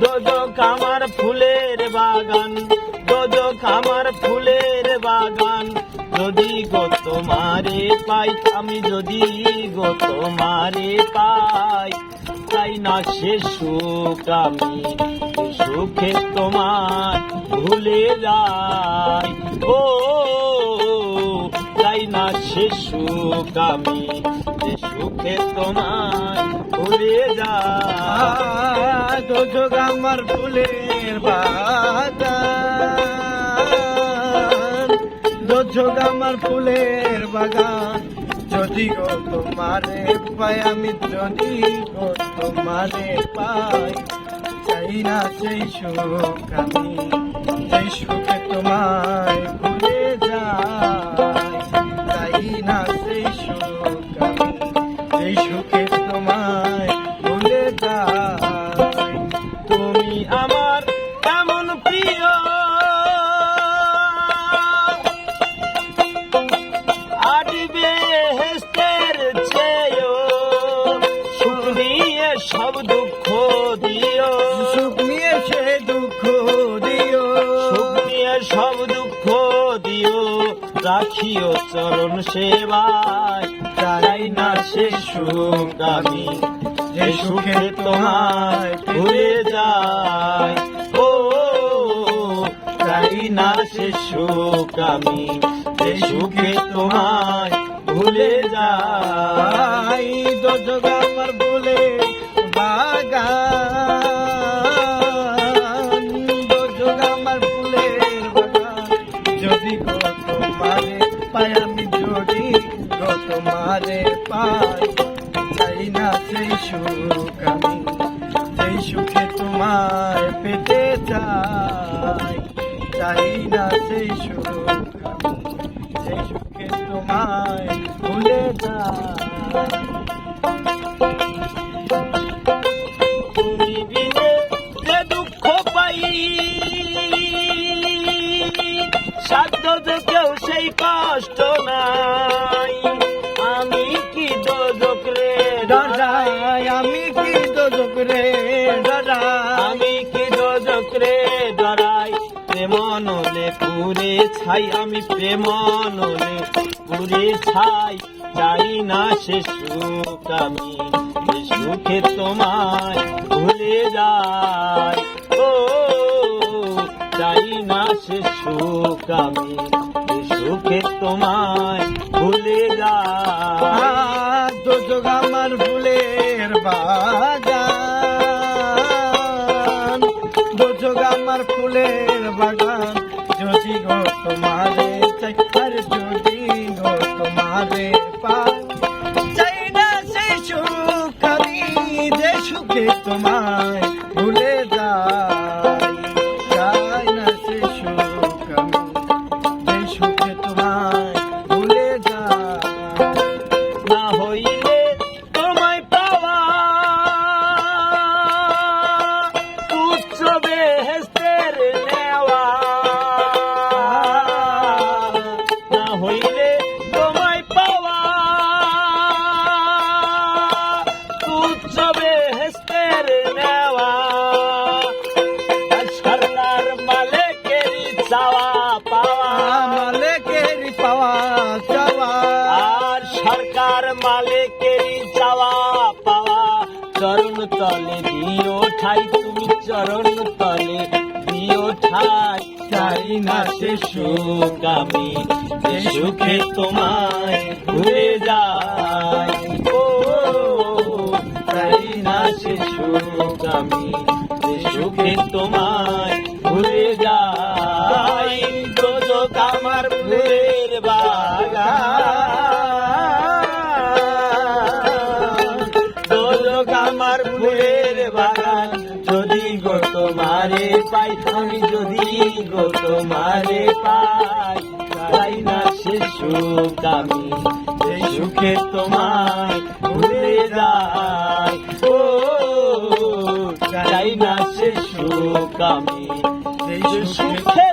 দোজক আমার ফুলের বাগান দোজক আমার ফুলের বাগান। যদি গো তোমারে পাই, আমি যদি গো তোমারে পাই, তাই না সে সুখ আমি, সুখে তোমার ভুলে যাই। ও, তাই না সে সুখ আমি সুখে তোমার ভুলে যাই দোজক আমার ফুলের বাগান। দোজক আমার ফুলের বাগান। যদি গো তোমারে পাই, আমি যদি গো তোমারে পাই, চাই না সেই সুখ আমি। সেই সুখে তোমায় ভুলে যাই। দুঃখ দিও। সুখ নিয়ে সে দুঃখ দিও। সুখ নিয়ে সব দুঃখ দিও। রাখিও চরণ সেবায়। চাই না সে সুখ আমি যে সুখে তোমায় ভুলে যাই ও চাই না সে সুখ আমি যে সুখে তোমায় ভুলে আই দোজক আমার বলে তোমারে পাই আমি তোমারে পাই চাই না সেই সুখ আমি সেই সুখে তোমার পেতে চাই চাই না সেই সুখ সেই সুখে তোমায় ভুলে সাধ্য কেউ সেই কষ্ট নাই। আমি কি দোজক রে? ডরাই আমি কি দোজক রে? ডরাই আমি কি দোজক রে? ডরাই প্রেমনলে পুরে ছাই আমি প্রেমনলে পুরে ছাই। চাই না সে সুখ আমি সুখে তোমায় ভুলে যাই। ও সে সুখ আমি যে সুখে তোমায় ভুলে যাই দোজক আমার ফুলের বাগান। দোজক আমার ফুলের বাগান। যদি গো তোমারে চাই, আর যদি গো তোমারে পাই, চাই না সেই সুখ যে সুখে তোমায় ভুলে যাই সরকার মালিকেরই যাওয়া পাওয়া চরণ তলে দিও ঠাই তুমি চরণ তলে দিও ঠাই চাই না সে সুখ যে সুখে তোমায় ভুলে যাই ও চাই না সে সুখ যে সুখে তোমায় ভুলে যাই দোজক পাই, আমি যদি গো তোমারে পাই চাই না সে সুখ আমি সে সুখে তোমায় ভুলে যাই। ও চাই না সে সুখ আমি সে সুখে